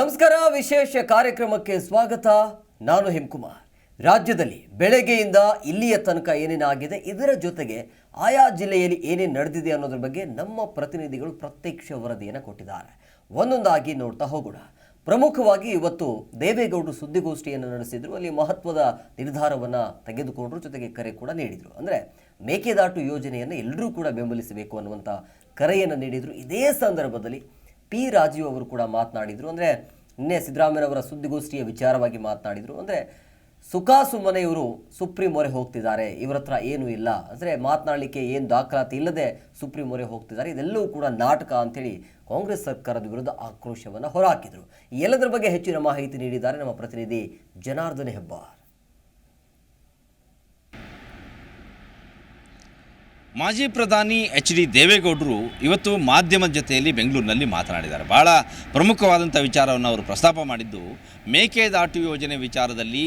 ನಮಸ್ಕಾರ, ವಿಶೇಷ ಕಾರ್ಯಕ್ರಮಕ್ಕೆ ಸ್ವಾಗತ. ನಾನು ಹಿಮ್ಕುಮಾರ್. ರಾಜ್ಯದಲ್ಲಿ ಬೆಳಗ್ಗೆಯಿಂದ ಇಲ್ಲಿಯ ತನಕ ಏನೇನಾಗಿದೆ ಇದರ ಜೊತೆಗೆ ಆಯಾ ಜಿಲ್ಲೆಯಲ್ಲಿ ಏನೇನು ನಡೆದಿದೆ ಅನ್ನೋದ್ರ ಬಗ್ಗೆ ನಮ್ಮ ಪ್ರತಿನಿಧಿಗಳು ಪ್ರತ್ಯಕ್ಷ ವರದಿಯನ್ನು ಕೊಟ್ಟಿದ್ದಾರೆ. ಒಂದೊಂದಾಗಿ ನೋಡ್ತಾ ಹೋಗೋಣ. ಪ್ರಮುಖವಾಗಿ ಇವತ್ತು ದೇವೇಗೌಡರು ಸುದ್ದಿಗೋಷ್ಠಿಯನ್ನು ನಡೆಸಿದ್ರು. ಅಲ್ಲಿ ಮಹತ್ವದ ನಿರ್ಧಾರವನ್ನು ತೆಗೆದುಕೊಂಡ್ರು, ಜೊತೆಗೆ ಕರೆ ಕೂಡ ನೀಡಿದರು. ಅಂದರೆ ಮೇಕೆದಾಟು ಯೋಜನೆಯನ್ನು ಎಲ್ಲರೂ ಕೂಡ ಬೆಂಬಲಿಸಬೇಕು ಅನ್ನುವಂಥ ಕರೆಯನ್ನು ನೀಡಿದರು. ಇದೇ ಸಂದರ್ಭದಲ್ಲಿ ಪಿ ರಾಜೀವ್ ಅವರು ಕೂಡ ಮಾತನಾಡಿದರು. ಅಂದರೆ ನಿನ್ನೆ ಸಿದ್ದರಾಮಯ್ಯನವರ ಸುದ್ದಿಗೋಷ್ಠಿಯ ವಿಚಾರವಾಗಿ ಮಾತನಾಡಿದರು. ಅಂದರೆ ಸುಖಾಸುಮ್ಮನೆ ಇವರು ಸುಪ್ರೀಂ ಮೊರೆ ಹೋಗ್ತಿದ್ದಾರೆ. ಇವರ ಹತ್ರ ಏನೂ ಇಲ್ಲ. ಅಂದರೆ ಮಾತನಾಡಲಿಕ್ಕೆ ಏನು ದಾಖಲಾತಿ ಇಲ್ಲದೆ ಸುಪ್ರೀಂ ಮೊರೆ ಹೋಗ್ತಿದ್ದಾರೆ. ಇದೆಲ್ಲವೂ ಕೂಡ ನಾಟಕ ಅಂಥೇಳಿ ಕಾಂಗ್ರೆಸ್ ಸರ್ಕಾರದ ವಿರುದ್ಧ ಆಕ್ರೋಶವನ್ನು ಹೊರಹಾಕಿದರು. ಎಲ್ಲದರ ಬಗ್ಗೆ ಹೆಚ್ಚಿನ ಮಾಹಿತಿ ನೀಡಿದ್ದಾರೆ ನಮ್ಮ ಪ್ರತಿನಿಧಿ ಜನಾರ್ದನ ಹೆಬ್ಬಾರ್. ಮಾಜಿ ಪ್ರಧಾನಿ ಎಚ್ ಡಿ ದೇವೇಗೌಡರು ಇವತ್ತು ಮಾಧ್ಯಮದ ಜೊತೆಯಲ್ಲಿ ಬೆಂಗಳೂರಿನಲ್ಲಿ ಮಾತನಾಡಿದ್ದಾರೆ. ಭಾಳ ಪ್ರಮುಖವಾದಂಥ ವಿಚಾರವನ್ನು ಅವರು ಪ್ರಸ್ತಾಪ ಮಾಡಿದ್ದು ಮೇಕೆದಾಟು ಯೋಜನೆ ವಿಚಾರದಲ್ಲಿ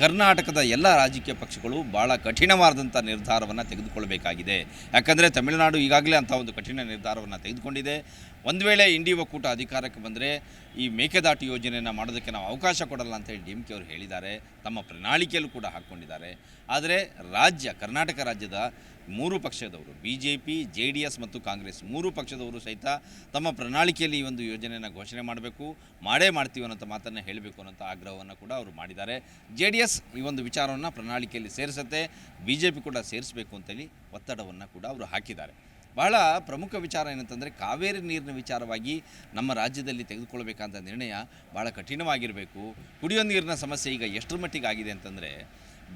ಕರ್ನಾಟಕದ ಎಲ್ಲ ರಾಜಕೀಯ ಪಕ್ಷಗಳು ಭಾಳ ಕಠಿಣವಾದಂಥ ನಿರ್ಧಾರವನ್ನು ತೆಗೆದುಕೊಳ್ಳಬೇಕಾಗಿದೆ. ಯಾಕಂದರೆ ತಮಿಳುನಾಡು ಈಗಾಗಲೇ ಅಂಥ ಒಂದು ಕಠಿಣ ನಿರ್ಧಾರವನ್ನು ತೆಗೆದುಕೊಂಡಿದೆ. ಒಂದು ವೇಳೆ ಇಂಡಿ ಒಕ್ಕೂಟ ಅಧಿಕಾರಕ್ಕೆ ಬಂದರೆ ಈ ಮೇಕೆದಾಟು ಯೋಜನೆಯನ್ನು ಮಾಡೋದಕ್ಕೆ ನಾವು ಅವಕಾಶ ಕೊಡಲ್ಲ ಅಂತ ಹೇಳಿ ಡಿ ಎಂ ಕೆ ಅವರು ಹೇಳಿದ್ದಾರೆ. ತಮ್ಮ ಪ್ರಣಾಳಿಕೆಯಲ್ಲೂ ಕೂಡ ಹಾಕ್ಕೊಂಡಿದ್ದಾರೆ. ಆದರೆ ರಾಜ್ಯ, ಕರ್ನಾಟಕ ರಾಜ್ಯದ ಮೂರು ಪಕ್ಷದವರು B J P J D S ಮತ್ತು ಕಾಂಗ್ರೆಸ್ ಮೂರು ಪಕ್ಷದವರು ಸಹಿತ ತಮ್ಮ ಪ್ರಣಾಳಿಕೆಯಲ್ಲಿ ಈ ಒಂದು ಯೋಜನೆಯನ್ನು ಘೋಷಣೆ ಮಾಡಬೇಕು, ಮಾಡೇ ಮಾಡ್ತೀವಿ ಅನ್ನೋಂಥ ಮಾತನ್ನು ಹೇಳಬೇಕು ಅನ್ನೋಂಥ ಆಗ್ರಹವನ್ನು ಕೂಡ ಅವರು ಮಾಡಿದ್ದಾರೆ. ಜೆ ಡಿ ಎಸ್ ಈ ಒಂದು ವಿಚಾರವನ್ನು ಪ್ರಣಾಳಿಕೆಯಲ್ಲಿ ಸೇರಿಸುತ್ತೆ ಬಿ ಜೆ ಪಿ ಕೂಡ ಸೇರಿಸಬೇಕು ಅಂತೇಳಿ ಒತ್ತಡವನ್ನು ಕೂಡ ಅವರು ಹಾಕಿದ್ದಾರೆ. ಬಹಳ ಪ್ರಮುಖ ವಿಚಾರ ಏನಂತಂದರೆ ಕಾವೇರಿ ನೀರಿನ ವಿಚಾರವಾಗಿ ನಮ್ಮ ರಾಜ್ಯದಲ್ಲಿ ತೆಗೆದುಕೊಳ್ಬೇಕಂತ ನಿರ್ಣಯ ಭಾಳ ಕಠಿಣವಾಗಿರಬೇಕು. ಕುಡಿಯೋ ನೀರಿನ ಸಮಸ್ಯೆ ಈಗ ಎಷ್ಟರ ಮಟ್ಟಿಗೆ ಆಗಿದೆ ಅಂತಂದರೆ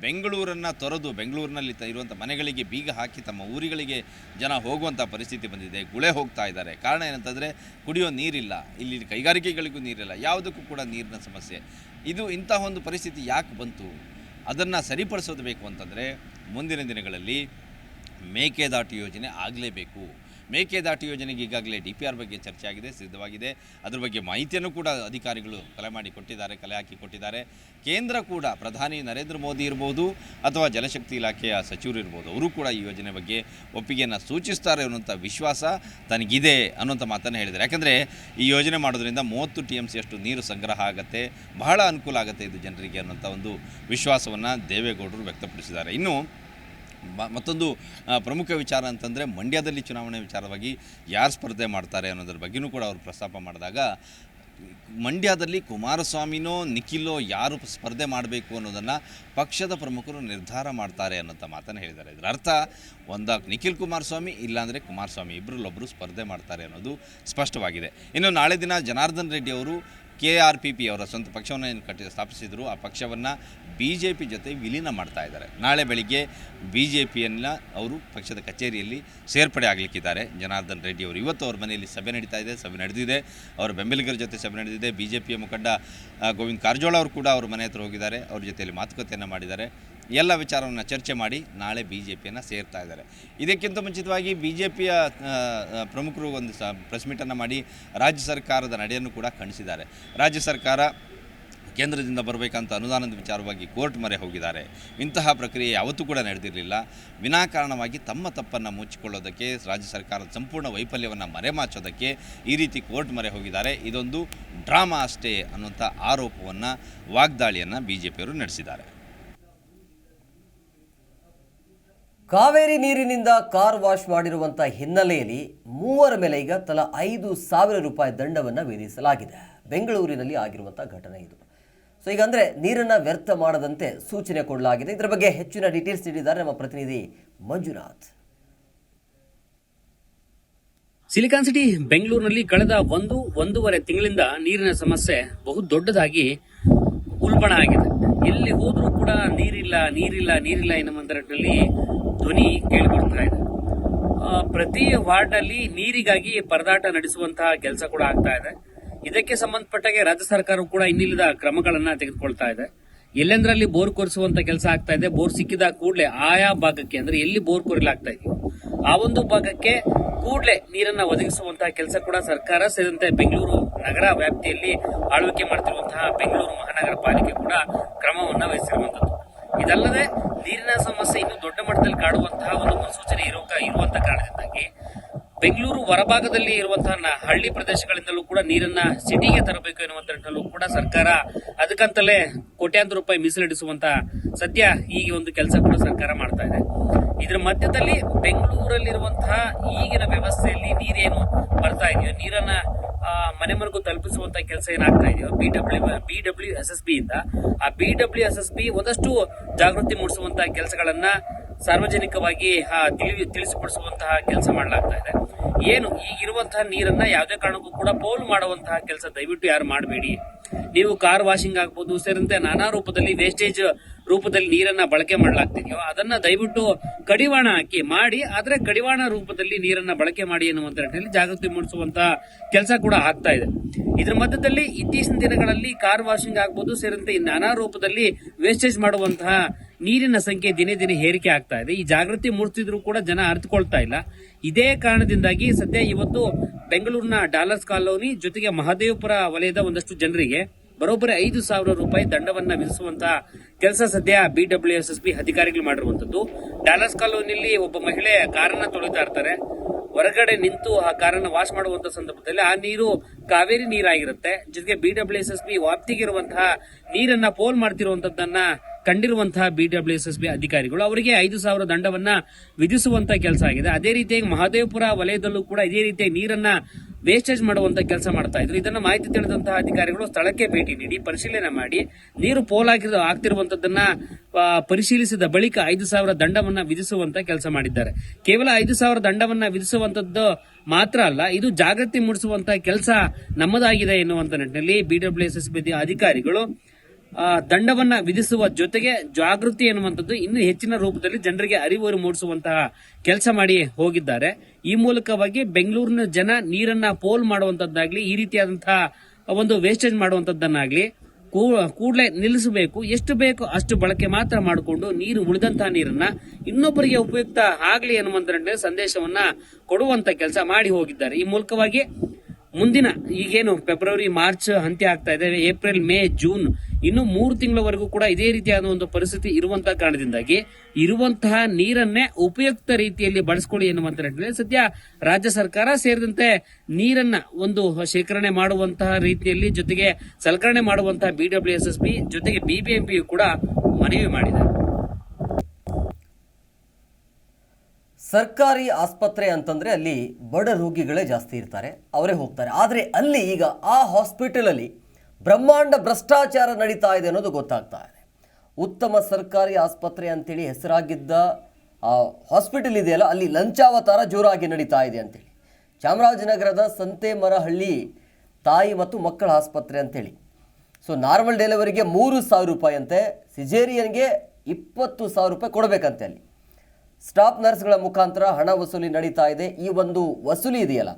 ಬೆಂಗಳೂರನ್ನು ತೊರೆದು ಬೆಂಗಳೂರಿನಲ್ಲಿ ತ ಇರುವಂಥ ಮನೆಗಳಿಗೆ ಬೀಗ ಹಾಕಿ ತಮ್ಮ ಊರುಗಳಿಗೆ ಜನ ಹೋಗುವಂಥ ಪರಿಸ್ಥಿತಿ ಬಂದಿದೆ, ಗುಳೆ ಹೋಗ್ತಾ ಇದ್ದಾರೆ. ಕಾರಣ ಏನಂತಂದರೆ ಕುಡಿಯೋ ನೀರಿಲ್ಲ, ಇಲ್ಲಿ ಕೈಗಾರಿಕೆಗಳಿಗೂ ನೀರಿಲ್ಲ, ಯಾವುದಕ್ಕೂ ಕೂಡ ನೀರಿನ ಸಮಸ್ಯೆ. ಇದು ಇಂತಹ ಒಂದು ಪರಿಸ್ಥಿತಿ ಯಾಕೆ ಬಂತು? ಅದನ್ನು ಸರಿಪಡಿಸೋದು ಬೇಕು ಅಂತಂದರೆ ಮುಂದಿನ ದಿನಗಳಲ್ಲಿ ಮೇಕೆದಾಟು ಯೋಜನೆ ಆಗಲೇಬೇಕು. ಮೇಕೆದಾಟು ಯೋಜನೆಗೆ ಈಗಾಗಲೇ ಡಿ ಪಿ ಆರ್ ಬಗ್ಗೆ ಚರ್ಚೆ ಆಗಿದೆ, ಸಿದ್ಧವಾಗಿದೆ. ಅದರ ಬಗ್ಗೆ ಮಾಹಿತಿಯನ್ನು ಕೂಡ ಅಧಿಕಾರಿಗಳು ಕಲೆ ಮಾಡಿ ಕೊಟ್ಟಿದ್ದಾರೆ, ಕಲೆ ಹಾಕಿ ಕೊಟ್ಟಿದ್ದಾರೆ. ಕೇಂದ್ರ ಕೂಡ ಪ್ರಧಾನಿ ನರೇಂದ್ರ ಮೋದಿ ಇರ್ಬೋದು ಅಥವಾ ಜಲಶಕ್ತಿ ಇಲಾಖೆಯ ಸಚಿವರು ಇರ್ಬೋದು, ಅವರು ಕೂಡ ಈ ಯೋಜನೆ ಬಗ್ಗೆ ಒಪ್ಪಿಗೆಯನ್ನು ಸೂಚಿಸ್ತಾರೆ ಅನ್ನುವಂಥ ವಿಶ್ವಾಸ ತನಗಿದೆ ಅನ್ನುವಂಥ ಮಾತನ್ನು ಹೇಳಿದ್ದಾರೆ. ಯಾಕಂದರೆ ಈ ಯೋಜನೆ ಮಾಡೋದ್ರಿಂದ ಮೂವತ್ತು ಟಿ ಎಂ ಸಿಯಷ್ಟು ನೀರು ಸಂಗ್ರಹ ಆಗುತ್ತೆ, ಬಹಳ ಅನುಕೂಲ ಆಗುತ್ತೆ ಇದು ಜನರಿಗೆ ಅನ್ನುವಂಥ ಒಂದು ವಿಶ್ವಾಸವನ್ನು ದೇವೇಗೌಡರು ವ್ಯಕ್ತಪಡಿಸಿದ್ದಾರೆ. ಇನ್ನು ಮತ್ತೊಂದು ಪ್ರಮುಖ ವಿಚಾರ ಅಂತಂದರೆ ಮಂಡ್ಯದಲ್ಲಿ ಚುನಾವಣೆ ವಿಚಾರವಾಗಿ ಯಾರು ಸ್ಪರ್ಧೆ ಮಾಡ್ತಾರೆ ಅನ್ನೋದ್ರ ಬಗ್ಗೆಯೂ ಕೂಡ ಅವರು ಪ್ರಸ್ತಾಪ ಮಾಡಿದಾಗ, ಮಂಡ್ಯದಲ್ಲಿ ಕುಮಾರಸ್ವಾಮಿನೋ, ನಿಖಿಲೋ ಯಾರು ಸ್ಪರ್ಧೆ ಮಾಡಬೇಕು ಅನ್ನೋದನ್ನು ಪಕ್ಷದ ಪ್ರಮುಖರು ನಿರ್ಧಾರ ಮಾಡ್ತಾರೆ ಅನ್ನೋಂಥ ಮಾತನ್ನು ಹೇಳಿದ್ದಾರೆ. ಇದರ ಅರ್ಥ, ಒಂದ, ನಿಖಿಲ್ ಕುಮಾರಸ್ವಾಮಿ, ಇಲ್ಲಾಂದರೆ ಕುಮಾರಸ್ವಾಮಿ ಇಬ್ಬರಲ್ಲೊಬ್ಬರು ಸ್ಪರ್ಧೆ ಮಾಡ್ತಾರೆ ಅನ್ನೋದು ಸ್ಪಷ್ಟವಾಗಿದೆ. ಇನ್ನು ನಾಳೆ ದಿನ ಜನಾರ್ದನ್ ರೆಡ್ಡಿ ಅವರು ಕೆ ಆರ್ ಪಿ ಪಿ ಅವರ ಸ್ವಂತ ಪಕ್ಷವನ್ನು ಏನು ಕಟ್ಟಿ ಸ್ಥಾಪಿಸಿದರು. ಆ ಪಕ್ಷವನ್ನು ಬಿ ಜೆ ಪಿ ಜೊತೆ ವಿಲೀನ ಮಾಡ್ತಾ ಇದ್ದಾರೆ. ನಾಳೆ ಬೆಳಿಗ್ಗೆ ಬಿ ಜೆ ಪಿಯನ್ನು ಅವರು ಪಕ್ಷದ ಕಚೇರಿಯಲ್ಲಿ ಸೇರ್ಪಡೆ ಆಗಲಿಕ್ಕಿದ್ದಾರೆ. ಜನಾರ್ದನ್ ರೆಡ್ಡಿ ಅವರು ಇವತ್ತು ಅವ್ರ ಮನೆಯಲ್ಲಿ ಸಭೆ ನಡೀತಾ ಇದೆ, ಸಭೆ ನಡೆದಿದೆ. ಅವರ ಬೆಂಬಲಿಗರ ಜೊತೆ ಸಭೆ ನಡೆದಿದೆ. ಬಿ ಜೆ ಪಿಯ ಮುಖಂಡ ಗೋವಿಂದ ಕಾರಜೋಳ ಅವರು ಕೂಡ ಅವ್ರ ಮನೆ ಹತ್ರ ಹೋಗಿದ್ದಾರೆ. ಅವ್ರ ಜೊತೆಯಲ್ಲಿ ಮಾತುಕತೆಯನ್ನು ಮಾಡಿದ್ದಾರೆ. ಎಲ್ಲ ವಿಚಾರವನ್ನು ಚರ್ಚೆ ಮಾಡಿ ನಾಳೆ ಬಿ ಜೆ ಪಿಯನ್ನು ಸೇರ್ತಾ ಇದ್ದಾರೆ. ಇದಕ್ಕಿಂತ ಮುಂಚಿತವಾಗಿ ಬಿ ಜೆ ಪಿಯ ಪ್ರಮುಖರು ಒಂದು ಸ ಪ್ರೆಸ್ ಮೀಟನ್ನು ಮಾಡಿ ರಾಜ್ಯ ಸರ್ಕಾರದ ನಡೆಯನ್ನು ಕೂಡ ಖಂಡಿಸಿದ್ದಾರೆ. ರಾಜ್ಯ ಸರ್ಕಾರ ಕೇಂದ್ರದಿಂದ ಬರಬೇಕಂತ ಅನುದಾನದ ವಿಚಾರವಾಗಿ ಕೋರ್ಟ್ ಮೊರೆ ಹೋಗಿದ್ದಾರೆ. ಇಂತಹ ಪ್ರಕ್ರಿಯೆ ಯಾವತ್ತೂ ಕೂಡ ನಡೆದಿರಲಿಲ್ಲ. ವಿನಾಕಾರಣವಾಗಿ ತಮ್ಮ ತಪ್ಪನ್ನು ಮುಚ್ಚಿಕೊಳ್ಳೋದಕ್ಕೆ, ರಾಜ್ಯ ಸರ್ಕಾರದ ಸಂಪೂರ್ಣ ವೈಫಲ್ಯವನ್ನು ಮರೆಮಾಚೋದಕ್ಕೆ ಈ ರೀತಿ ಕೋರ್ಟ್ ಮೊರೆ ಹೋಗಿದ್ದಾರೆ. ಇದೊಂದು ಡ್ರಾಮಾ ಅಷ್ಟೇ ಅನ್ನುವಂಥ ಆರೋಪವನ್ನು, ವಾಗ್ದಾಳಿಯನ್ನು ಬಿ ಜೆ ಪಿಯವರು ನಡೆಸಿದ್ದಾರೆ. ಕಾವೇರಿ ನೀರಿನಿಂದ ಕಾರ್ ವಾಶ್ ಮಾಡಿರುವಂಥ ಹಿನ್ನೆಲೆಯಲ್ಲಿ ಮೂವರ ಮೇಲೆ ಈಗ ತಲಾ ಐದು ಸಾವಿರ ರೂಪಾಯಿ ದಂಡವನ್ನು ವಿಧಿಸಲಾಗಿದೆ. ಬೆಂಗಳೂರಿನಲ್ಲಿ ಆಗಿರುವಂಥ ಘಟನೆ ಇದು. ಸೊ ಈಗ ಅಂದರೆ ನೀರನ್ನು ವ್ಯರ್ಥ ಮಾಡದಂತೆ ಸೂಚನೆ ಕೊಡಲಾಗಿದೆ. ಇದರ ಬಗ್ಗೆ ಹೆಚ್ಚಿನ ಡೀಟೇಲ್ಸ್ ನೀಡಿದ್ದಾರೆ ನಮ್ಮ ಪ್ರತಿನಿಧಿ ಮಂಜುನಾಥ್. ಸಿಲಿಕಾನ್ ಸಿಟಿ ಬೆಂಗಳೂರಿನಲ್ಲಿ ಕಳೆದ ಒಂದು, ಒಂದೂವರೆ ತಿಂಗಳಿಂದ ನೀರಿನ ಸಮಸ್ಯೆ ಬಹು ದೊಡ್ಡದಾಗಿ ಉಲ್ಬಣ ಆಗಿದೆ. ಎಲ್ಲಿ ಹೋದ್ರೂ ಕೂಡ ನೀರಿಲ್ಲ ನೀರಿಲ್ಲ ನೀರಿಲ್ಲ ಎನ್ನುವ ಧ್ವನಿ ಕೇಳಿಬರ್ತಾ ಇದೆ. ಪ್ರತಿ ವಾರ್ಡ್ ಅಲ್ಲಿ ನೀರಿಗಾಗಿ ಪರದಾಟ ನಡೆಸುವಂತಹ ಕೆಲಸ ಕೂಡ ಆಗ್ತಾ ಇದೆ. ಇದಕ್ಕೆ ಸಂಬಂಧಪಟ್ಟಾಗೆ ರಾಜ್ಯ ಸರ್ಕಾರವು ಕೂಡ ಇನ್ನಿಲ್ಲದ ಕ್ರಮಗಳನ್ನು ತೆಗೆದುಕೊಳ್ತಾ ಇದೆ. ಎಲ್ಲೆಂದ್ರಲ್ಲಿ ಬೋರ್ ಕೊರಿಸುವಂತ ಕೆಲಸ ಆಗ್ತಾ ಇದೆ, ಬೋರ್ ಸಿಕ್ಕಿದ ಕೂಡಲೇ ಆಯಾ ಭಾಗಕ್ಕೆ, ಅಂದ್ರೆ ಎಲ್ಲಿ ಬೋರ್ ಕೊರಿಲಾಗ್ತಾ ಇದೆಯೋ, ಆ ಒಂದು ಭಾಗಕ್ಕೆ ಕೂಡಲೇ ನೀರನ್ನ ಒದಗಿಸುವಂತಹ ಕೆಲಸ ಕೂಡ ಸರ್ಕಾರ ಸೇರಿದಂತೆ ಬೆಂಗಳೂರು ನಗರ ವ್ಯಾಪ್ತಿಯಲ್ಲಿ ಆಳ್ವಿಕೆ ಮಾಡ್ತಿರುವಂತಹ ಬೆಂಗಳೂರು ಮಹಾನಗರ ಪಾಲಿಕೆ ಕೂಡ ಕ್ರಮವನ್ನು ವಹಿಸಿರುವಂತದ್ದು ಇದಲ್ಲದೆ ನೀರಿನ ಸಮಸ್ಯೆ ಇನ್ನು ದೊಡ್ಡ ಮಟ್ಟದಲ್ಲಿ ಕಾಡುವಂತಹ ಒಂದು ಮುನ್ಸೂಚನೆ ಇರೋ ಇರುವಂತಹ ಕಾರಣದಿಂದಾಗಿ ಬೆಂಗಳೂರು ಹೊರಭಾಗದಲ್ಲಿ ಇರುವಂತಹ ಹಳ್ಳಿ ಪ್ರದೇಶಗಳಿಂದಲೂ ಕೂಡ ನೀರನ್ನ ಸಿಟಿಗೆ ತರಬೇಕು ಎನ್ನುವಂತ ನಿಟ್ಟಿನಲ್ಲೂ ಕೂಡ ಸರ್ಕಾರ ಅದಕ್ಕಂತಲೇ ಕೋಟ್ಯಾಂತರ ರೂಪಾಯಿ ಮೀಸಲಿಡಿಸುವಂತ ಸದ್ಯ ಈ ಒಂದು ಕೆಲಸ ಕೂಡ ಸರ್ಕಾರ ಮಾಡ್ತಾ ಇದೆ. ಇದ್ರ ಮಧ್ಯದಲ್ಲಿ ಬೆಂಗಳೂರಲ್ಲಿರುವಂತಹ ಈಗಿನ ವ್ಯವಸ್ಥೆಯಲ್ಲಿ ನೀರೇನು ಬರ್ತಾ ಇದೆಯೋ, ನೀರನ್ನ ಆ, ಮನೆ ಮನೆಗೂ ತಲುಪಿಸುವಂತ ಕೆಲಸ ಏನಾಗ್ತಾ ಇದೆಯೋ B W B W S S B ಇಂದ ಆ B W S S B ಒಂದಷ್ಟು ಜಾಗೃತಿ ಮೂಡಿಸುವಂತ ಕೆಲಸಗಳನ್ನ ಸಾರ್ವಜನಿಕವಾಗಿ ತಿಳಿ ತಿಳಿಸಿಪಡಿಸುವಂತಹ ಕೆಲಸ ಮಾಡಲಾಗ್ತಾ ಇದೆ. ಏನು ಈಗಿರುವಂತಹ ನೀರನ್ನ ಯಾವುದೇ ಕಾರಣಕ್ಕೂ ಕೂಡ ಪೋಲು ಮಾಡುವಂತಹ ಕೆಲಸ ದಯವಿಟ್ಟು ಯಾರು ಮಾಡಬೇಡಿ. ನೀವು ಕಾರ್ ವಾಷಿಂಗ್ ಆಗ್ಬೋದು, ಸೇರಿದಂತೆ ನಾನಾ ರೂಪದಲ್ಲಿ ವೇಸ್ಟೇಜ್ ರೂಪದಲ್ಲಿ ನೀರನ್ನ ಬಳಕೆ ಮಾಡಲಾಗ್ತಿದೆಯೋ ಅದನ್ನ ದಯವಿಟ್ಟು ಕಡಿವಾಣ ಹಾಕಿ ಮಾಡಿ, ಆದ್ರೆ ಕಡಿವಾಣ ರೂಪದಲ್ಲಿ ನೀರನ್ನ ಬಳಕೆ ಮಾಡಿ ಎನ್ನುವಂತ ನಿಟ್ಟಿನಲ್ಲಿ ಜಾಗೃತಿ ಮೂಡಿಸುವಂತ ಕೆಲಸ ಕೂಡ ಆಗ್ತಾ ಇದೆ. ಇದ್ರ ಮಧ್ಯದಲ್ಲಿ ಇತ್ತೀಚಿನ ದಿನಗಳಲ್ಲಿ ಕಾರ್ ವಾಷಿಂಗ್ ಆಗ್ಬೋದು, ಸೇರಿದಂತೆ ನಾನಾ ರೂಪದಲ್ಲಿ ವೇಸ್ಟೇಜ್ ಮಾಡುವಂತಹ ನೀರಿನ ಸಂಖ್ಯೆ ದಿನೇ ದಿನೇ ಏರಿಕೆ ಆಗ್ತಾ ಇದೆ. ಈ ಜಾಗೃತಿ ಮೂಡಿಸಿದ್ರು ಕೂಡ ಜನ ಅರ್ಥಕೊಳ್ತಾ ಇಲ್ಲ. ಇದೇ ಕಾರಣದಿಂದಾಗಿ ಸದ್ಯ ಇವತ್ತು ಬೆಂಗಳೂರಿನ ಡಾಲರ್ಸ್ ಕಾಲೋನಿ ಜೊತೆಗೆ ಮಹದೇವಪುರ ವಲಯದ ಒಂದಷ್ಟು ಜನರಿಗೆ ಬರೋಬ್ಬರಿ ಐದು ಸಾವಿರ ರೂಪಾಯಿ ದಂಡವನ್ನ ವಿಧಿಸುವಂತಹ ಕೆಲಸ ಸದ್ಯ B W S S B ಅಧಿಕಾರಿಗಳು ಮಾಡಿರುವಂತದ್ದು ಡಾಲರ್ಸ್ ಕಾಲೋನಿಯಲ್ಲಿ ಒಬ್ಬ ಮಹಿಳೆ ಕಾರನ್ನ ತೊಳಿತಾ ಇರ್ತಾರೆ. ಹೊರಗಡೆ ನಿಂತು ಆ ಕಾರನ್ನ ವಾಶ್ ಮಾಡುವಂತ ಸಂದರ್ಭದಲ್ಲಿ ಆ ನೀರು ಕಾವೇರಿ ನೀರಾಗಿರುತ್ತೆ. ಜೊತೆಗೆ B W S S B ವ್ಯಾಪ್ತಿಗಿರುವಂತಹ ನೀರನ್ನ ಪೋಲ್ ಮಾಡ್ತಿರುವಂತದ್ದನ್ನ ಕಂಡಿರುವಂತಹ ಬಿ ಬಿ ಅಧಿಕಾರಿಗಳು, ಅವರಿಗೆ ಐದು ಸಾವಿರ ದಂಡವನ್ನ ವಿಧಿಸುವಂತ ಕೆಲಸ ಆಗಿದೆ. ಅದೇ ರೀತಿಯಾಗಿ ಮಹದೇವಪುರ ವಲಯದಲ್ಲೂ ಕೂಡ ಇದೇ ರೀತಿಯಾಗಿ ನೀರನ್ನ ವೇಸ್ಟೇಜ್ ಮಾಡುವಂತ ಕೆಲಸ ಮಾಡ್ತಾ ಇದ್ರು. ಇದನ್ನ ಮಾಹಿತಿ ತಿಳಿದಂತಹ ಅಧಿಕಾರಿಗಳು ಸ್ಥಳಕ್ಕೆ ಭೇಟಿ ನೀಡಿ ಪರಿಶೀಲನೆ ಮಾಡಿ ನೀರು ಪೋಲಾಗಿರೋ ಆಗ್ತಿರುವಂತದ್ದನ್ನ ಪರಿಶೀಲಿಸಿದ ಬಳಿಕ ಐದು ಸಾವಿರ ದಂಡವನ್ನ ವಿಧಿಸುವಂತ ಕೆಲಸ ಮಾಡಿದ್ದಾರೆ. ಕೇವಲ ಐದು ಸಾವಿರ ದಂಡವನ್ನ ವಿಧಿಸುವಂತದ್ದು ಮಾತ್ರ ಅಲ್ಲ, ಇದು ಜಾಗೃತಿ ಮೂಡಿಸುವಂತ ಕೆಲಸ ನಮ್ಮದಾಗಿದೆ ಎನ್ನುವಂತ ನಿಟ್ಟಿನಲ್ಲಿ ಬಿಡಬ್ಲ್ಯೂಎಸ್ಎಸ್ಬಿ ಅಧಿಕಾರಿಗಳು ದಂಡವನ್ನ ವಿಧಿಸುವ ಜೊತೆಗೆ ಜಾಗೃತಿ ಎನ್ನುವಂಥದ್ದು ಇನ್ನು ಹೆಚ್ಚಿನ ರೂಪದಲ್ಲಿ ಜನರಿಗೆ ಅರಿವು ಮೂಡಿಸುವಂತಹ ಕೆಲಸ ಮಾಡಿ ಹೋಗಿದ್ದಾರೆ. ಈ ಮೂಲಕವಾಗಿ ಬೆಂಗಳೂರಿನ ಜನ ನೀರನ್ನ ಪೋಲ್ ಮಾಡುವಂತದ್ದಾಗ್ಲಿ ಈ ರೀತಿಯಾದಂತಹ ಒಂದು ವೇಸ್ಟೇಜ್ ಮಾಡುವಂತದ್ದನ್ನಾಗ್ಲಿ ಕೂಡಲೇ ನಿಲ್ಲಿಸಬೇಕು. ಎಷ್ಟು ಬೇಕೋ ಅಷ್ಟು ಬಳಕೆ ಮಾತ್ರ ಮಾಡಿಕೊಂಡು ನೀರು ಉಳಿದಂತಹ ನೀರನ್ನ ಇನ್ನೊಬ್ಬರಿಗೆ ಉಪಯುಕ್ತ ಆಗಲಿ ಎನ್ನುವಂತ ಸಂದೇಶವನ್ನ ಕೊಡುವಂತ ಕೆಲಸ ಮಾಡಿ ಹೋಗಿದ್ದಾರೆ. ಈ ಮೂಲಕವಾಗಿ ಮುಂದಿನ ಈಗೇನು ಫೆಬ್ರವರಿ, ಮಾರ್ಚ್ ಅಂತ್ಯ ಆಗ್ತಾ ಇದೆ, ಏಪ್ರಿಲ್, ಮೇ, ಜೂನ್, ಇನ್ನು ಮೂರು ತಿಂಗಳವರೆಗೂ ಕೂಡ ಇದೇ ರೀತಿಯಾದ ಒಂದು ಪರಿಸ್ಥಿತಿ ಇರುವಂತಹ ಕಾರಣದಿಂದಾಗಿ ಇರುವಂತಹ ನೀರನ್ನೇ ಉಪಯುಕ್ತ ರೀತಿಯಲ್ಲಿ ಬಳಸ್ಕೊಳ್ಳಿ ಎನ್ನುವಂತ ನಿಟ್ಟಿನಲ್ಲಿ ಸದ್ಯ ರಾಜ್ಯ ಸರ್ಕಾರ ಸೇರಿದಂತೆ ನೀರನ್ನ ಒಂದು ಶೇಖರಣೆ ಮಾಡುವಂತಹ ರೀತಿಯಲ್ಲಿ ಜೊತೆಗೆ ಸಲಕರಣೆ ಮಾಡುವಂತಹ ಬಿಡಬ್ಲ್ಯೂ ಎಸ್ ಎಸ್ ಬಿ ಜೊತೆಗೆ ಬಿಬಿಎಂಪಿಯು ಕೂಡ ಮನವಿ ಮಾಡಿದೆ. ಸರ್ಕಾರಿ ಆಸ್ಪತ್ರೆ ಅಂತಂದರೆ ಅಲ್ಲಿ ಬಡ ರೋಗಿಗಳೇ ಜಾಸ್ತಿ ಇರ್ತಾರೆ, ಅವರೇ ಹೋಗ್ತಾರೆ. ಆದರೆ ಅಲ್ಲಿ ಈಗ ಆ ಹಾಸ್ಪಿಟಲಲ್ಲಿ ಬ್ರಹ್ಮಾಂಡ ಭ್ರಷ್ಟಾಚಾರ ನಡೀತಾ ಇದೆ ಅನ್ನೋದು ಗೊತ್ತಾಗ್ತಾ ಇದೆ. ಉತ್ತಮ ಸರ್ಕಾರಿ ಆಸ್ಪತ್ರೆ ಅಂತೇಳಿ ಹೆಸರಾಗಿದ್ದ ಆ ಹಾಸ್ಪಿಟಲ್ ಇದೆಯಲ್ಲ, ಅಲ್ಲಿ ಲಂಚಾವತಾರ ಜೋರಾಗಿ ನಡೀತಾ ಇದೆ ಅಂತೇಳಿ. ಚಾಮರಾಜನಗರದ ಸಂತೆಮರಹಳ್ಳಿ ತಾಯಿ ಮತ್ತು ಮಕ್ಕಳ ಆಸ್ಪತ್ರೆ ಅಂತೇಳಿ. ಸೊ ನಾರ್ಮಲ್ ಡೆಲಿವರಿಗೆ ಮೂರು ಸಾವಿರ ರೂಪಾಯಿ ಅಂತೆ ಸಿಜೇರಿಯನ್ಗೆ ಇಪ್ಪತ್ತು ಸಾವಿರ ರೂಪಾಯಿ ಕೊಡಬೇಕಂತೆ ಅಲ್ಲಿ. ಸ್ಟಾಫ್ ನರ್ಸ್ಗಳ ಮುಖಾಂತರ ಹಣ ವಸೂಲಿ ನಡೀತಾ ಇದೆ. ಈ ಒಂದು ವಸೂಲಿ ಇದೆಯಲ್ಲ,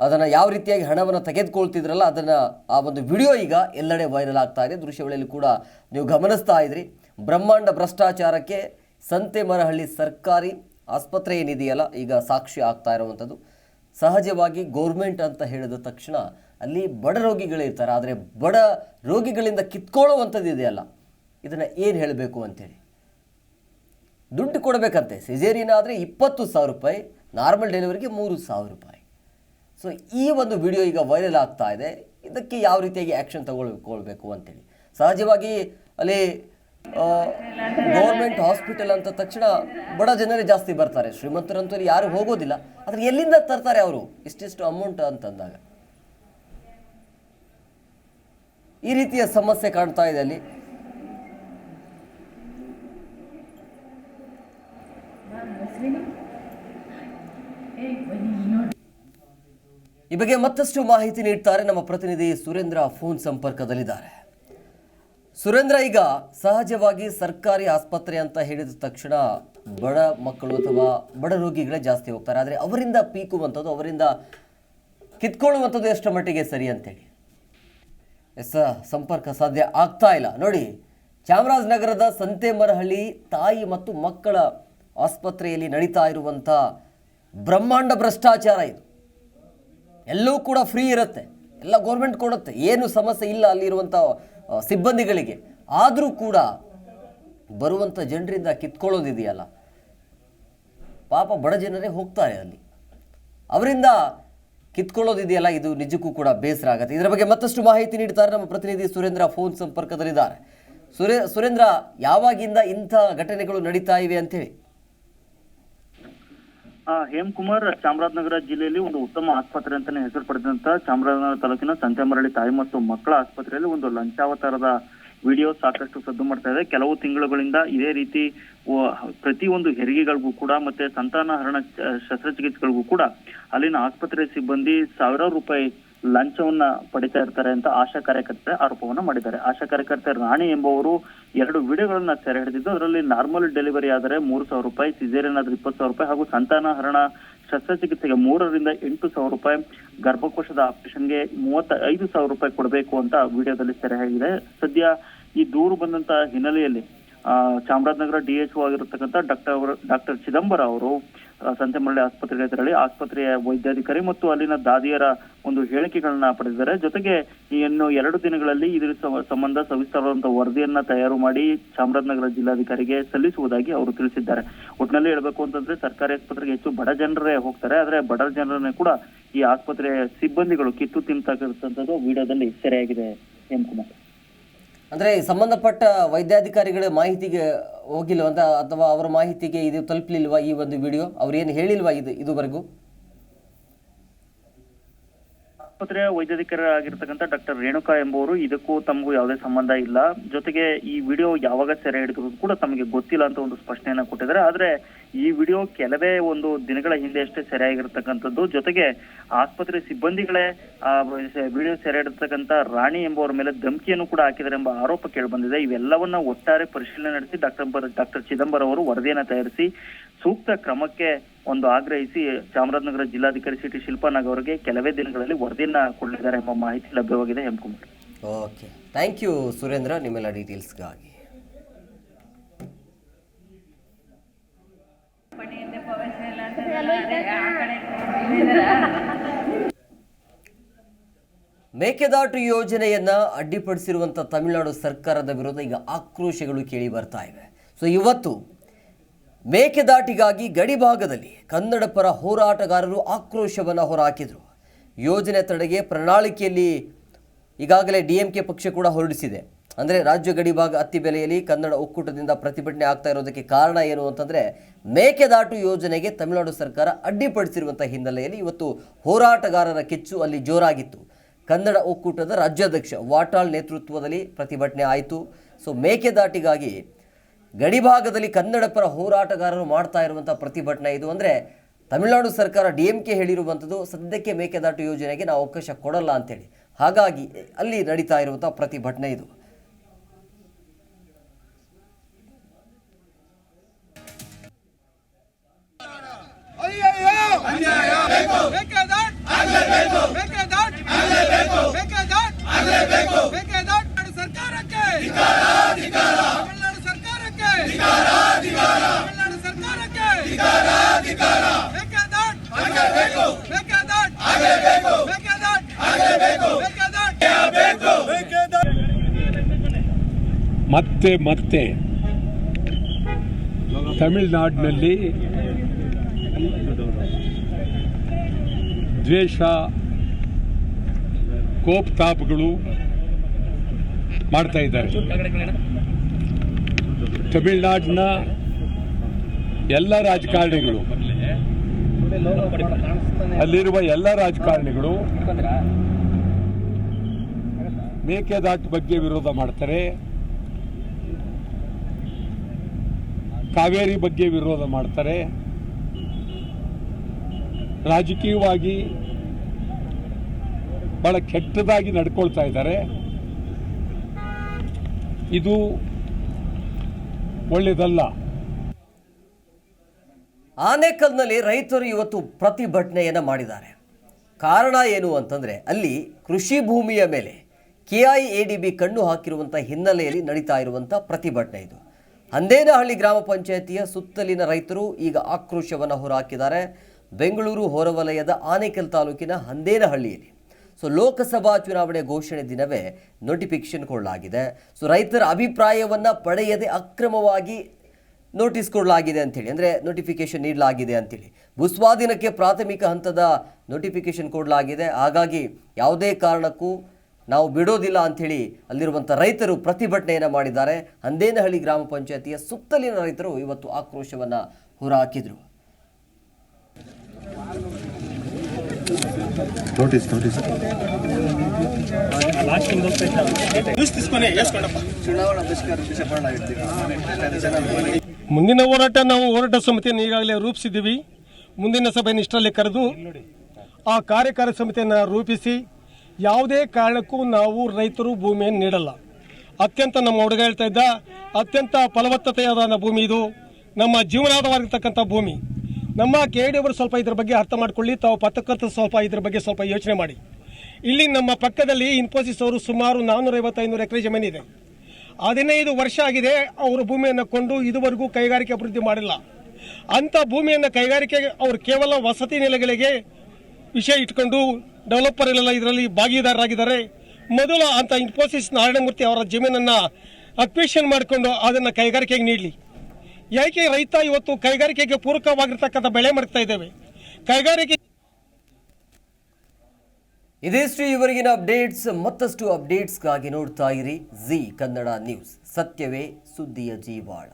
ಅದನ್ನು ಯಾವ ರೀತಿಯಾಗಿ ಹಣವನ್ನು ತೆಗೆದುಕೊಳ್ತಿದ್ರಲ್ಲ, ಅದನ್ನು ಆ ಒಂದು ವಿಡಿಯೋ ಈಗ ಎಲ್ಲೆಡೆ ವೈರಲ್ ಆಗ್ತಾ ಇದೆ. ದೃಶ್ಯಗಳಲ್ಲಿ ಕೂಡ ನೀವು ಗಮನಿಸ್ತಾ ಇದ್ರಿ. ಬ್ರಹ್ಮಾಂಡ ಭ್ರಷ್ಟಾಚಾರಕ್ಕೆ ಸಂತೆಮರಹಳ್ಳಿ ಸರ್ಕಾರಿ ಆಸ್ಪತ್ರೆ ಏನಿದೆಯಲ್ಲ, ಈಗ ಸಾಕ್ಷಿ ಆಗ್ತಾ ಇರುವಂಥದ್ದು. ಸಹಜವಾಗಿ ಗೌರ್ಮೆಂಟ್ ಅಂತ ಹೇಳಿದ ತಕ್ಷಣ ಅಲ್ಲಿ ಬಡ ರೋಗಿಗಳಿರ್ತಾರೆ ಆದರೆ ಬಡ ರೋಗಿಗಳಿಂದ ಕಿತ್ಕೊಳ್ಳುವಂಥದ್ದು ಇದೆಯಲ್ಲ, ಇದನ್ನು ಏನು ಹೇಳಬೇಕು ಅಂತೇಳಿ? ದುಡ್ಡು ಕೊಡಬೇಕಂತೆ. ಸಿಜೇರಿಯನ್ ಆದರೆ ಇಪ್ಪತ್ತು ಸಾವಿರ ರೂಪಾಯಿ, ನಾರ್ಮಲ್ ಡೆಲಿವರಿಗೆ ಮೂರು ಸಾವಿರ ರೂಪಾಯಿ. ಸೊ ಈ ಒಂದು ವಿಡಿಯೋ ಈಗ ವೈರಲ್ ಆಗ್ತಾ ಇದೆ. ಇದಕ್ಕೆ ಯಾವ ರೀತಿಯಾಗಿ ಆ್ಯಕ್ಷನ್ ತಗೊಳ್ಕೊಳ್ಬೇಕು ಅಂತೇಳಿ. ಸಹಜವಾಗಿ ಅಲ್ಲಿ ಗೌರ್ಮೆಂಟ್ ಹಾಸ್ಪಿಟಲ್ ಅಂತ ತಕ್ಷಣ ಬಡ ಜನರೇ ಜಾಸ್ತಿ ಬರ್ತಾರೆ. ಶ್ರೀಮಂತರಂತೂ ಅಲ್ಲಿ ಯಾರು ಹೋಗೋದಿಲ್ಲ. ಆದರೆ ಎಲ್ಲಿಂದ ತರ್ತಾರೆ ಅವರು? ಇಷ್ಟಿಷ್ಟು ಅಮೌಂಟ್ ಅಂತಂದಾಗ. ಈ ರೀತಿಯ ಸಮಸ್ಯೆ ಕಾಣ್ತಾ ಇದೆ ಅಲ್ಲಿ. ಈ ಬಗ್ಗೆ ಮತ್ತಷ್ಟು ಮಾಹಿತಿ ನೀಡ್ತಾರೆ ನಮ್ಮ ಪ್ರತಿನಿಧಿ ಸುರೇಂದ್ರ ಫೋನ್ ಸಂಪರ್ಕದಲ್ಲಿದ್ದಾರೆ. ಸುರೇಂದ್ರ, ಈಗ ಸಹಜವಾಗಿ ಸರ್ಕಾರಿ ಆಸ್ಪತ್ರೆ ಅಂತ ಹೇಳಿದ ತಕ್ಷಣ ಬಡ ಮಕ್ಕಳು ಅಥವಾ ಬಡ ರೋಗಿಗಳೇ ಜಾಸ್ತಿ ಹೋಗ್ತಾರೆ. ಆದರೆ ಅವರಿಂದ ಪೀಕುವಂಥದ್ದು, ಅವರಿಂದ ಕಿತ್ಕೊಳ್ಳುವಂಥದ್ದು ಎಷ್ಟು ಮಟ್ಟಿಗೆ ಸರಿ ಅಂತೇಳಿ? ಎಸ್, ಸಂಪರ್ಕ ಸಾಧ್ಯ ಆಗ್ತಾ ಇಲ್ಲ. ನೋಡಿ, ಚಾಮರಾಜನಗರದ ಸಂತೆಮರಹಳ್ಳಿ ತಾಯಿ ಮತ್ತು ಮಕ್ಕಳ ಆಸ್ಪತ್ರೆಯಲ್ಲಿ ನಡೀತಾ ಇರುವಂಥ ಬ್ರಹ್ಮಾಂಡ ಭ್ರಷ್ಟಾಚಾರ ಇದು. ಎಲ್ಲವೂ ಕೂಡ ಫ್ರೀ ಇರುತ್ತೆ. ಎಲ್ಲ ಗೌರ್ಮೆಂಟ್ ಕೊಡುತ್ತೆ. ಏನು ಸಮಸ್ಯೆ ಇಲ್ಲ ಅಲ್ಲಿರುವಂಥ ಸಿಬ್ಬಂದಿಗಳಿಗೆ. ಆದರೂ ಕೂಡ ಬರುವಂಥ ಜನರಿಂದ ಕಿತ್ಕೊಳ್ಳೋದಿದೆಯಲ್ಲ. ಪಾಪ ಬಡ ಜನರೇ ಹೋಗ್ತಾರೆ ಅಲ್ಲಿ. ಅವರಿಂದ ಕಿತ್ಕೊಳ್ಳೋದಿದೆಯಲ್ಲ ಇದು ನಿಜಕ್ಕೂ ಕೂಡ ಬೇಸರ ಆಗುತ್ತೆ. ಇದರ ಬಗ್ಗೆ ಮತ್ತಷ್ಟು ಮಾಹಿತಿ ನೀಡ್ತಾರೆ ನಮ್ಮ ಪ್ರತಿನಿಧಿ ಸುರೇಂದ್ರ ಫೋನ್ ಸಂಪರ್ಕದಲ್ಲಿದ್ದಾರೆ. ಸುರೇ ಸುರೇಂದ್ರ ಯಾವಾಗಿಂದ ಇಂಥ ಘಟನೆಗಳು ನಡೀತಾ ಇವೆ ಅಂತೇಳಿ? ಆ, ಹೇಮಕುಮಾರ್ ಚಾಮರಾಜನಗರ ಜಿಲ್ಲೆಯಲ್ಲಿ ಒಂದು ಉತ್ತಮ ಆಸ್ಪತ್ರೆ ಅಂತಾನೆ ಹೆಸರು ಪಡೆದಂತ ಚಾಮರಾಜನಗರ ತಾಲೂಕಿನ ಸಂತೆಮರಳಿ ತಾಯಿ ಮತ್ತು ಮಕ್ಕಳ ಆಸ್ಪತ್ರೆಯಲ್ಲಿ ಒಂದು ಲಂಚಾವತಾರದ ವಿಡಿಯೋ ಸಾಕಷ್ಟು ಸದ್ದು ಮಾಡ್ತಾ ಇದೆ. ಕೆಲವು ತಿಂಗಳುಗಳಿಂದ ಇದೇ ರೀತಿ ಪ್ರತಿ ಒಂದು ಹೆರಿಗೆಗಳಿಗೂ ಕೂಡ ಮತ್ತೆ ಸಂತಾನಹರಣ ಶಸ್ತ್ರಚಿಕಿತ್ಸೆಗಳಿಗೂ ಕೂಡ ಅಲ್ಲಿನ ಆಸ್ಪತ್ರೆ ಸಿಬ್ಬಂದಿ ಸಾವಿರಾರು ರೂಪಾಯಿ ಲಂಚವನ್ನ ಪಡಿತಾ ಇರ್ತಾರೆ ಅಂತ ಆಶಾ ಕಾರ್ಯಕರ್ತೆ ಆರೋಪವನ್ನ ಮಾಡಿದ್ದಾರೆ. ಆಶಾ ಕಾರ್ಯಕರ್ತೆ ರಾಣಿ ಎಂಬುವರು ಎರಡು ವಿಡಿಯೋಗಳನ್ನ ಸೆರೆ ಹಿಡಿದಿದ್ದು ಅದರಲ್ಲಿ ನಾರ್ಮಲ್ ಡೆಲಿವರಿ ಆದರೆ ಮೂರು ಸಾವಿರ ರೂಪಾಯಿ ಸಿಜೇರಿಯನ್ ಆದ್ರೆ ಇಪ್ಪತ್ತು ಸಾವಿರ ರೂಪಾಯಿ ಹಾಗೂ ಸಂತಾನಹರಣ ಶಸ್ತ್ರಚಿಕಿತ್ಸೆಗೆ ಮೂರರಿಂದ ಎಂಟು ಸಾವಿರ ರೂಪಾಯಿ, ಗರ್ಭಕೋಶದ ಆಪರೇಷನ್ಗೆ ಮೂವತ್ತ ಐದು ಸಾವಿರ ರೂಪಾಯಿ ಕೊಡಬೇಕು ಅಂತ ವಿಡಿಯೋದಲ್ಲಿ ಸೆರೆ ಸದ್ಯ ಈ ದೂರು ಬಂದಂತ ಹಿನ್ನೆಲೆಯಲ್ಲಿ ಚಾಮರಾಜನಗರ ಡಿಎಚ್ಒ ಆಗಿರತಕ್ಕಂಥ ಡಾಕ್ಟರ್ ಡಾಕ್ಟರ್ ಚಿದಂಬರ ಅವರು ಆ, ಸಂತೆಮರಳಿ ಆಸ್ಪತ್ರೆಗೆ ತೆರಳಿ ಆಸ್ಪತ್ರೆಯ ವೈದ್ಯಾಧಿಕಾರಿ ಮತ್ತು ಅಲ್ಲಿನ ದಾದಿಯರ ಒಂದು ಹೇಳಿಕೆಗಳನ್ನ ಪಡೆದಿದ್ದಾರೆ. ಜೊತೆಗೆ ಇನ್ನು ಎರಡು ದಿನಗಳಲ್ಲಿ ಇದರ ಸಂಬಂಧ ಸವಿಸ್ತಾರವಾದಂತಹ ವರದಿಯನ್ನ ತಯಾರು ಮಾಡಿ ಚಾಮರಾಜನಗರ ಜಿಲ್ಲಾಧಿಕಾರಿಗೆ ಸಲ್ಲಿಸುವುದಾಗಿ ಅವರು ತಿಳಿಸಿದ್ದಾರೆ. ಒಟ್ಟಿನಲ್ಲಿ ಹೇಳ್ಬೇಕು ಅಂತಂದ್ರೆ ಸರ್ಕಾರಿ ಆಸ್ಪತ್ರೆಗೆ ಹೆಚ್ಚು ಬಡ ಜನರೇ ಹೋಗ್ತಾರೆ. ಆದ್ರೆ ಬಡ ಜನರನ್ನೇ ಕೂಡ ಈ ಆಸ್ಪತ್ರೆಯ ಸಿಬ್ಬಂದಿಗಳು ಕಿತ್ತು ತಿಂತಕ್ಕಂಥದ್ದು ವಿಡಿಯೋದಲ್ಲಿ ಸೆರೆಯಾಗಿದೆ ಎಂ ಕುಮಾರ್. ಅಂದ್ರೆ ಸಂಬಂಧಪಟ್ಟ ವೈದ್ಯಾಧಿಕಾರಿಗಳ ಮಾಹಿತಿಗೆ ಹೋಗಿಲ್ವ ಅಂತ ಅಥವಾ ಅವರ ಮಾಹಿತಿಗೆ ಇದು ತಲುಪಲಿಲ್ವಾ ಈ ಒಂದು ವಿಡಿಯೋ ಅವ್ರು ಏನು ಹೇಳಿಲ್ವಾ ಇದು ಇದುವರೆಗೂ? ಆಸ್ಪತ್ರೆಯ ವೈದ್ಯಾಧಿಕಾರಿಯಾಗಿರ್ತಕ್ಕಂಥ ಡಾಕ್ಟರ್ ರೇಣುಕಾ ಎಂಬುವರು ಇದಕ್ಕೂ ತಮಗೂ ಯಾವುದೇ ಸಂಬಂಧ ಇಲ್ಲ. ಜೊತೆಗೆ ಈ ವಿಡಿಯೋ ಯಾವಾಗ ಸೆರೆ ಹಿಡಿದ್ರು ಕೂಡ ತಮಗೆ ಗೊತ್ತಿಲ್ಲ ಅಂತ ಒಂದು ಸ್ಪಷ್ಟನೆಯನ್ನ ಕೊಟ್ಟಿದ್ದಾರೆ. ಆದ್ರೆ ಈ ವಿಡಿಯೋ ಕೆಲವೇ ಒಂದು ದಿನಗಳ ಹಿಂದೆ ಅಷ್ಟೇ ಸೆರೆ ಆಗಿರ್ತಕ್ಕಂಥದ್ದು. ಜೊತೆಗೆ ಆಸ್ಪತ್ರೆ ಸಿಬ್ಬಂದಿಗಳೇ ಆ ವಿಡಿಯೋ ಸೆರೆ ಹಿಡಿರ್ತಕ್ಕಂಥ ರಾಣಿ ಎಂಬುವರ ಮೇಲೆ ಧಮಕಿಯನ್ನು ಕೂಡ ಹಾಕಿದ್ದಾರೆ ಎಂಬ ಆರೋಪ ಕೇಳಿಬಂದಿದೆ. ಇವೆಲ್ಲವನ್ನ ಒಟ್ಟಾರೆ ಪರಿಶೀಲನೆ ನಡೆಸಿ ಡಾಕ್ಟರ್ ಡಾಕ್ಟರ್ ಚಿದಂಬರ ಅವರು ವರದಿಯನ್ನ ತಯಾರಿಸಿ ಸೂಕ್ತ ಕ್ರಮಕ್ಕೆ ಒಂದು ಆಗ್ರಹಿಸಿ ಚಾಮರಾಜನಗರ ಜಿಲ್ಲಾಧಿಕಾರಿ ಸಿ ಟಿ ಶಿಲ್ಪಾನಾಗ್ ಅವರಿಗೆ ಕೆಲವೇ ದಿನಗಳಲ್ಲಿ ವರದಿಯನ್ನ ಕೊಡಲಿದ್ದಾರೆ ಎಂಬ ಮಾಹಿತಿ ಲಭ್ಯವಾಗಿದೆ Hemakumar okay. Thank you Surendra, ನಿಮ್ಮೆಲ್ಲ ಡೀಟೇಲ್ಸ್ಗಾಗಿ. ಮೇಕೆದಾಟು ಯೋಜನೆಯನ್ನ ಅಡ್ಡಿಪಡಿಸಿರುವಂಥ ತಮಿಳುನಾಡು ಸರ್ಕಾರದ ವಿರುದ್ಧ ಈಗ ಆಕ್ರೋಶಗಳು ಕೇಳಿ ಬರ್ತಾ ಇವೆ. ಸೊ ಇವತ್ತು ಮೇಕೆದಾಟಿಗಾಗಿ ಗಡಿಭಾಗದಲ್ಲಿ ಕನ್ನಡ ಪರ ಹೋರಾಟಗಾರರು ಆಕ್ರೋಶವನ್ನು ಹೊರಹಾಕಿದರು. ಯೋಜನೆ ತಡೆಗೆ ಪ್ರಣಾಳಿಕೆಯಲ್ಲಿ ಈಗಾಗಲೇ ಡಿ ಎಂ ಕೆ ಪಕ್ಷ ಕೂಡ ಹೊರಡಿಸಿದೆ. ಅಂದರೆ ರಾಜ್ಯ ಗಡಿಭಾಗ ಅತ್ತಿ ಬೆಲೆಯಲ್ಲಿ ಕನ್ನಡ ಒಕ್ಕೂಟದಿಂದ ಪ್ರತಿಭಟನೆ ಆಗ್ತಾ ಇರೋದಕ್ಕೆ ಕಾರಣ ಏನು ಅಂತಂದರೆ ಮೇಕೆದಾಟು ಯೋಜನೆಗೆ ತಮಿಳುನಾಡು ಸರ್ಕಾರ ಅಡ್ಡಿಪಡಿಸಿರುವಂಥ ಹಿನ್ನೆಲೆಯಲ್ಲಿ ಇವತ್ತು ಹೋರಾಟಗಾರರ ಕಿಚ್ಚು ಅಲ್ಲಿ ಜೋರಾಗಿತ್ತು. ಕನ್ನಡ ಒಕ್ಕೂಟದ ರಾಜ್ಯಾಧ್ಯಕ್ಷ ವಾಟಾಳ್ ನೇತೃತ್ವದಲ್ಲಿ ಪ್ರತಿಭಟನೆ ಆಯಿತು. ಸೊ ಮೇಕೆದಾಟಿಗಾಗಿ ಗಡಿಭಾಗದಲ್ಲಿ ಕನ್ನಡ ಪರ ಹೋರಾಟಗಾರರು ಮಾಡ್ತಾ ಇರುವಂಥ ಪ್ರತಿಭಟನೆ ಇದು ಅಂದರೆ ತಮಿಳುನಾಡು ಸರ್ಕಾರ ಡಿ ಎಂ ಕೆ ಹೇಳಿರುವಂಥದ್ದು ಸದ್ಯಕ್ಕೆ ಮೇಕೆದಾಟು ಯೋಜನೆಗೆ ನಾವು ಅವಕಾಶ ಕೊಡಲ್ಲ ಅಂತೇಳಿ. ಹಾಗಾಗಿ ಅಲ್ಲಿ ನಡೀತಾ ಇರುವಂಥ ಪ್ರತಿಭಟನೆ ಇದು ಆಗಲೇಬೇಕು ಬೇಕಾದಾಟ್ ಆಗಲೇಬೇಕು ಬೇಕಾದಾಟ್ ಆಗಲೇಬೇಕು ಬೇಕಾದಾಟ್ ತಮಿಳುನಾಡು ಸರ್ಕಾರಕ್ಕೆ ತಮಿಳುನಾಡು ಸರ್ಕಾರಕ್ಕೆ ತಮಿಳುನಾಡು ಸರ್ಕಾರಕ್ಕೆ ಬೇಕಾದಾಟ್ ಆಗಲೇಬೇಕು ಬೇಕಾದಾಟ್ ಆಗಲೇಬೇಕು ಬೇಕಾದಾಟ್ ಆಗಲೇಬೇಕು ಬೇಕಾದಾಟ್ ಮತ್ತೆ ಮತ್ತೆ ತಮಿಳುನಾಡಿನಲ್ಲಿ ದ್ವೇಷ ಕೋಪ್ತಾಪಗಳು ಮಾಡ್ತಾ ಇದ್ದಾರೆ. ತಮಿಳುನಾಡಿನ ಎಲ್ಲ ರಾಜಕಾರಣಿಗಳು, ಅಲ್ಲಿರುವ ಎಲ್ಲ ರಾಜಕಾರಣಿಗಳು ಮೇಕೆದಾಟು ಬಗ್ಗೆ ವಿರೋಧ ಮಾಡ್ತಾರೆ. ಕಾವೇರಿ ಬಗ್ಗೆ ವಿರೋಧ ಮಾಡ್ತಾರೆ. ರಾಜಕೀಯವಾಗಿ ಬಹಳ ಕೆಟ್ಟದಾಗಿ ನಡ್ಕೊಳ್ತಾ ಇದ್ದಾರೆ. ಇದು ಒಳ್ಳೆಯದಲ್ಲ ಆನೇಕಲ್ನಲ್ಲಿ ರೈತರು ಇವತ್ತು ಪ್ರತಿಭಟನೆಯನ್ನು ಮಾಡಿದ್ದಾರೆ. ಕಾರಣ ಏನು ಅಂತಂದರೆ, ಅಲ್ಲಿ ಕೃಷಿ ಭೂಮಿಯ ಮೇಲೆ K I A D B ಕಣ್ಣು ಹಾಕಿರುವಂಥ ಹಿನ್ನೆಲೆಯಲ್ಲಿ ನಡೀತಾ ಇರುವಂಥ ಪ್ರತಿಭಟನೆ ಇದು. ಹಂದೇನಹಳ್ಳಿ ಗ್ರಾಮ ಪಂಚಾಯಿತಿಯ ಸುತ್ತಲಿನ ರೈತರು ಈಗ ಆಕ್ರೋಶವನ್ನು ಹೊರಹಾಕಿದ್ದಾರೆ ಬೆಂಗಳೂರು ಹೊರವಲಯದ ಆನೇಕಲ್ ತಾಲೂಕಿನ ಹಂದೇನಹಳ್ಳಿಯಲ್ಲಿ. ಸೊ ಲೋಕಸಭಾ ಚುನಾವಣೆ ಘೋಷಣೆ ದಿನವೇ ನೋಟಿಫಿಕೇಶನ್ ಕೊಡಲಾಗಿದೆ. ಸೊ ರೈತರ ಅಭಿಪ್ರಾಯವನ್ನು ಪಡೆಯದೆ ಅಕ್ರಮವಾಗಿ ನೋಟಿಸ್ ಕೊಡಲಾಗಿದೆ ಅಂಥೇಳಿ ಅಂದರೆ ನೋಟಿಫಿಕೇಶನ್ ನೀಡಲಾಗಿದೆ ಅಂತೇಳಿ. ಭೂಸ್ವಾಧೀನಕ್ಕೆ ಪ್ರಾಥಮಿಕ ಹಂತದ ನೋಟಿಫಿಕೇಶನ್ ಕೊಡಲಾಗಿದೆ. ಹಾಗಾಗಿ ಯಾವುದೇ ಕಾರಣಕ್ಕೂ ನಾವು ಬಿಡೋದಿಲ್ಲ ಅಂಥೇಳಿ ಅಲ್ಲಿರುವಂಥ ರೈತರು ಪ್ರತಿಭಟನೆಯನ್ನು ಮಾಡಿದ್ದಾರೆ. ಅಂದೇನಹಳ್ಳಿ ಗ್ರಾಮ ಪಂಚಾಯತಿಯ ಸುತ್ತಲಿನ ರೈತರು ಇವತ್ತು ಆಕ್ರೋಶವನ್ನು ಹೊರಹಾಕಿದರು ಮುಂದಿನ ಹೋರಾಟ ನಾವು ಹೋರಾಟ ಸಮಿತಿಯನ್ನು ಈಗಾಗಲೇ ರೂಪಿಸಿದ್ದೀವಿ. ಮುಂದಿನ ಸಭೆಯನ್ನು ಇಷ್ಟರಲ್ಲಿ ಕರೆದು ಆ ಕಾರ್ಯಕಾರಿ ಸಮಿತಿಯನ್ನು ರೂಪಿಸಿ ಯಾವುದೇ ಕಾರಣಕ್ಕೂ ನಾವು ರೈತರು ಭೂಮಿಯನ್ನು ನೀಡಲ್ಲ. ಅತ್ಯಂತ ನಮ್ಮ ಹುಡುಗ ಹೇಳ್ತಾ ಇದ್ದ, ಅತ್ಯಂತ ಫಲವತ್ತತೆಯಾದ ಭೂಮಿ ಇದು. ನಮ್ಮ ಜೀವನಾಧಾರವಾಗಿರ್ತಕ್ಕಂಥ ಭೂಮಿ. ನಮ್ಮ ಕೆ ಡಿ ಅವರು ಸ್ವಲ್ಪ ಇದ್ರ ಬಗ್ಗೆ ಅರ್ಥ ಮಾಡ್ಕೊಳ್ಳಿ, ತಾವು ಪತ್ರಕರ್ತರು ಸ್ವಲ್ಪ ಇದ್ರ ಬಗ್ಗೆ ಸ್ವಲ್ಪ ಯೋಚನೆ ಮಾಡಿ. ಇಲ್ಲಿ ನಮ್ಮ ಪಕ್ಕದಲ್ಲಿ ಇನ್ಫೋಸಿಸ್ ಅವರು ಸುಮಾರು ನಾನ್ನೂರೈವತ್ತು ಐನೂರು ಎಕರೆ ಜಮೀನಿದೆ ಹದಿನೈದು ವರ್ಷ ಆಗಿದೆ ಅವರು ಭೂಮಿಯನ್ನು ಕೊಂಡು ಇದುವರೆಗೂ ಕೈಗಾರಿಕೆ ಅಭಿವೃದ್ಧಿ ಮಾಡಿಲ್ಲ. ಅಂಥ ಭೂಮಿಯನ್ನು ಕೈಗಾರಿಕೆ, ಅವರು ಕೇವಲ ವಸತಿ ನೆಲೆಗಳಿಗೆ ವಿಷಯ ಇಟ್ಕೊಂಡು ಡೆವಲಪರ್ಗಳೆಲ್ಲ ಇದರಲ್ಲಿ ಭಾಗಿದಾರರಾಗಿದ್ದಾರೆ. ಮೊದಲು ಅಂತ ಇನ್ಫೋಸಿಸ್ ನಾರಾಯಣಮೂರ್ತಿ ಅವರ ಜಮೀನನ್ನು ಅಕ್ವೇಷನ್ ಮಾಡಿಕೊಂಡು ಅದನ್ನು ಕೈಗಾರಿಕೆಗೆ ನೀಡಲಿ. ಯಾಕೆ ರೈತ ಇವತ್ತು ಕೈಗಾರಿಕೆಗೆ ಪೂರಕವಾಗಿರ್ತಕ್ಕಂಥ ಬೆಳೆ ಮಾಡ್ತಾ ಇದ್ದೇವೆ? ಕೈಗಾರಿಕೆ ಇದಿಷ್ಟು ಇವರಿಗಿನ ಅಪ್ಡೇಟ್ಸ್, ಮತ್ತಷ್ಟು ಅಪ್ಡೇಟ್ಸ್ಗಾಗಿ ನೋಡ್ತಾ ಇರಿ ಜಿ ಕನ್ನಡ ನ್ಯೂಸ್. ಸತ್ಯವೇ ಸುದ್ದಿಯ ಜೀವಾಳ.